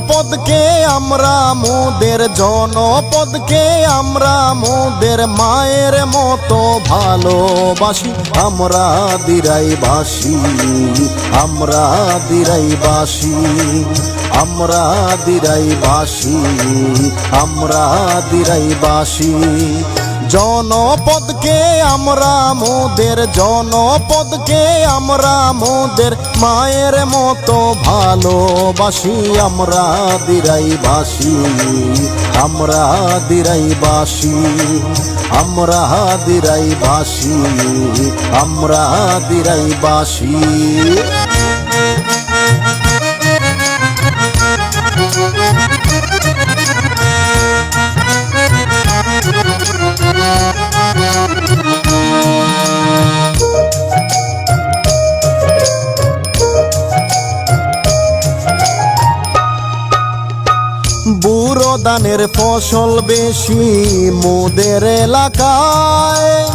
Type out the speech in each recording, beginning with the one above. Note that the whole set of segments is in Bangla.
জনপদকে আমরা মোদের জনপদকে আমরা মোদের মায়ের মতো ভালোবাসি। আমরা দিরাইবাসী আমরা দিরাইবাসী আমরা দিরাইবাসী আমরা দিরাইবাসী। জনপদকে আমরা মোদের, জনপদকে আমরা মোদের, মায়ের মতো ভালোবাসি আমরা দিরাইবাসী আমরা দিরাইবাসী আমরা দিরাইবাসী আমরা দিরাইবাসী। বুড়ো দানের ফসল বেশি মোদের এলাকায়।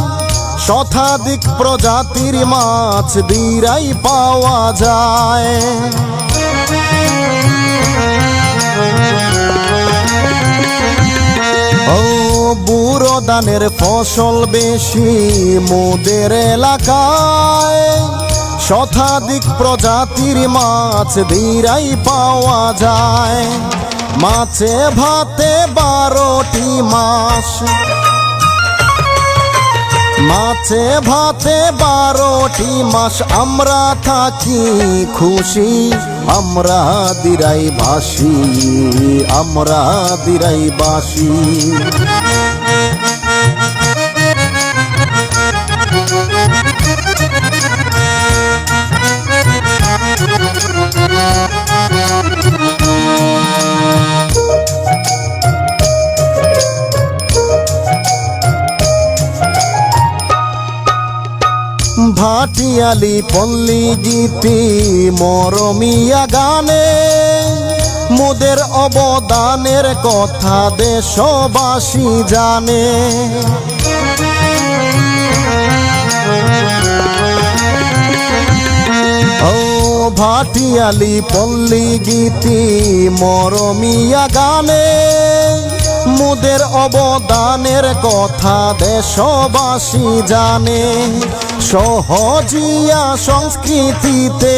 শতাধিক প্রজাতির মাছ দিরাই পাওয়া যায়। ও বুড়ো দানের ফসল বেশি মোদের এলাকায়। শতাধিক প্রজাতির মাছ দিরাই পাওয়া যায়। মাছে ভাতে বারোটি মাস। মাছে ভাতে বারোটি মাস, আমরা থাকি খুশি, আমরা দিরাই বাসি, আমরা দিরাই বাসি। ভাটিয়ালি পল্লী গীতি মরমিয়া গানে। মোদের অবদানের কথা দেশবাসী জানে। ও ভাটিয়ালি পল্লী গীতি মরমিয়া গানে। মোদের অবদানের কথা দেশবাসী জানে। সহজিয়া সংস্কৃতিতে।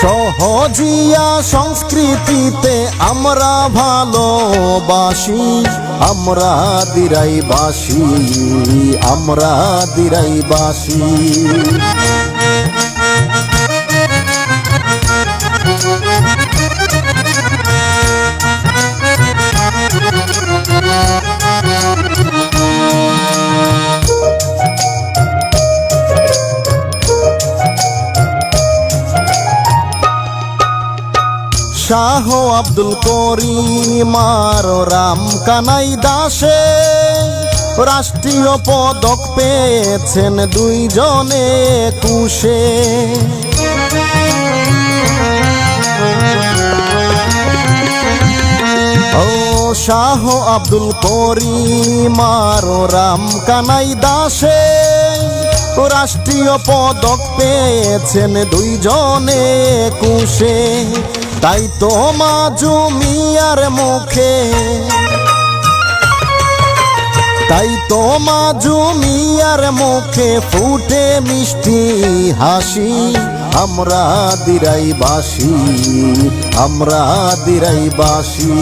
সহজিয়া সংস্কৃতিতে আমরা ভালোবাসি, আমরা দিরাইবাসী আমরা দিরাইবাসী। শাহ আব্দুল করিম আর রাম কানাই দাসে রাষ্ট্রীয় পদক পেয়েছেন দুইজনে কুশে ও শাহ আব্দুল করিম আর রাম কানাই দাসে রাষ্ট্রীয় পদক পেয়েছেন দুইজনে কুশে তাই তো মাজুমিয়ার মুখে। তাই তো মাজুমিয়ার মুখে ফুটে মিষ্টি হাসি। আমরা দিরাই বাসি, আমরা দিরাইবাসী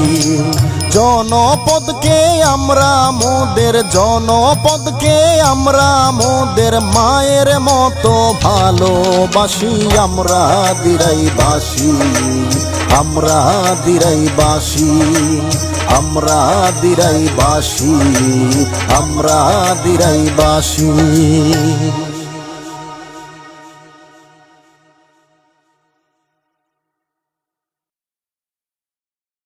জনপদকে আমরা মোদের, জনপদকে আমরা মোদের মায়ের মতো ভালোবাসি। আমরা দিরাইবাসী আমরা দিরাইবাসী আমরা দিরাইবাসী আমরা দিরাইবাসী।